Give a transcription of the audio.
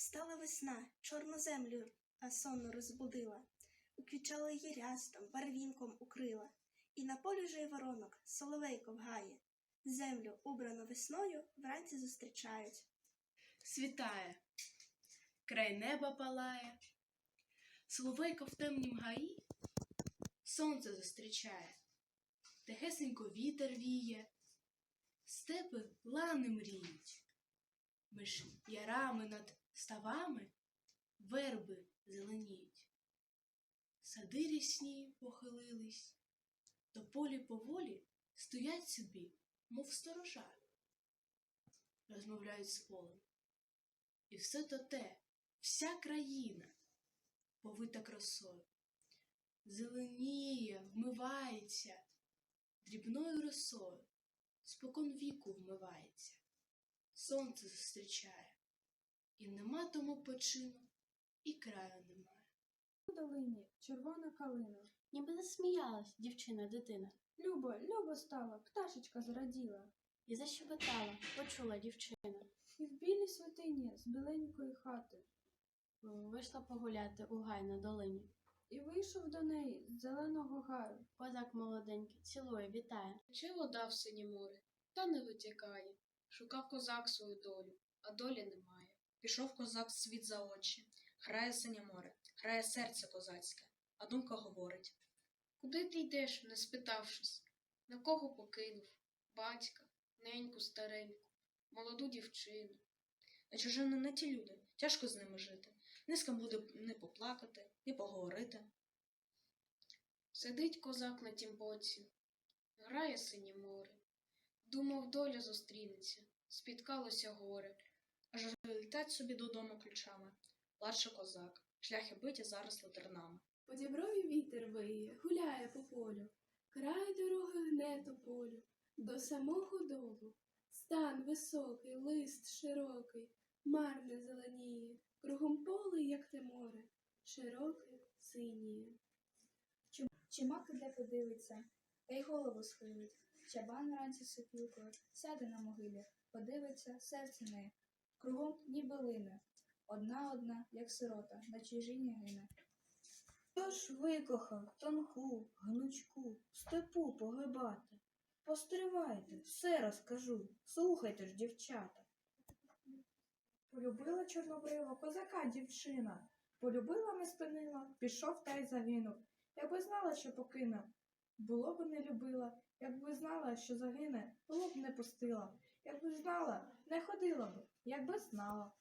Встала весна, чорну землю а сонно розбудила, уквічала її рястом, барвінком укрила, і на полі же й воронок соловейко вгає. Землю, убрану весною, вранці зустрічають. Світає, край неба палає, Соловейко в темнім гаї сонце зустрічає, тихесенько вітер віє, степи лани мріють, між ярами над ставами верби зеленіють. Сади рісні похилились, то полі поволі стоять собі, мов сторожа, розмовляють з полем. І все то те, вся країна, повита красою, зеленіє, вмивається, дрібною росою, спокон віку вмивається, сонце зустрічає, і нема тому почину, і краю немає. У долині червона калина. Ніби засміялась дівчина дитина Любо, любо стало, пташечка зраділа. і защебетала, почула дівчина. І в білій святині з біленької хати. Вийшла погуляти у гай на долині. І вийшов до неї з зеленого гаю. Козак молоденький цілує, вітає. Чи вода в синє море, та не витікає. Шукав козак свою долю, а долі немає. Пішов козак світ за очі, грає синє море, грає серце козацьке, а думка говорить. Куди ти йдеш, не спитавшись? На кого покинув? Батька, неньку стареньку, молоду дівчину. На чужину не ті люди, тяжко з ними жити. Не з ким буде не поплакати, не поговорити. Сидить козак на тім боці, грає синє море. Думав, доля зустрінеться, спіткалося горе. Аж летять собі додому ключами. Плаче козак, шляхи биті зараз латернами. По діброві вітер виє, гуляє по полю, край дороги гне тополю, до самого долу. Стан високий, лист широкий, марне зеленіє, кругом поле, як те море, широке синіє. Чимак іде подивиться, та й голову схилить. Чабан вранці сопілкою сяде на могилі, подивиться, серце не, кругом ніби лине. Одна одна, як сирота, на чужині гине. Хто ж викохав тонку, гнучку, степу погибати? Постривайте, все розкажу, слухайте ж, дівчата. Полюбила чорнобрива козака дівчина. Полюбила не спинила, пішов та й загинув. Якби знала, що покине, було б не любила. Якби знала, що загине, було б не пустила. Якби знала, не ходила б, якби знала.